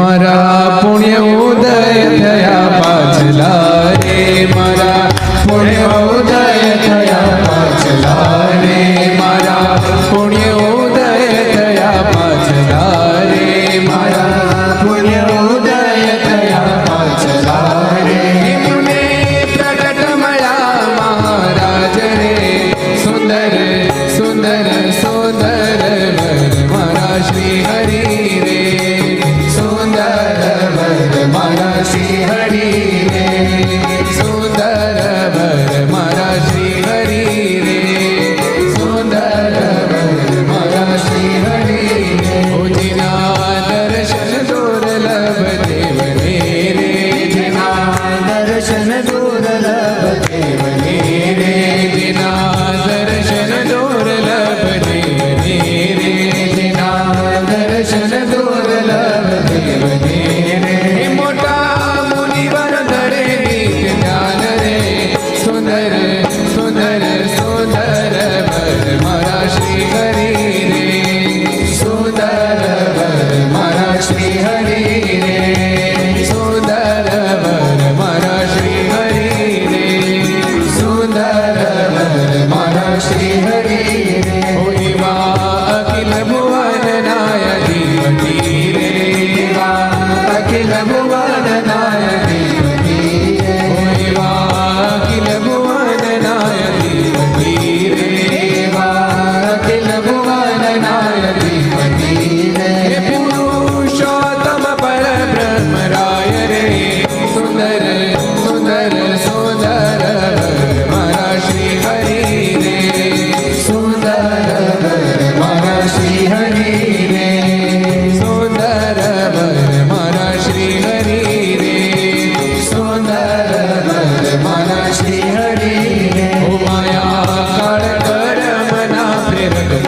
મારા પુણ્ય ઉદય થયા પાછલા. Amen.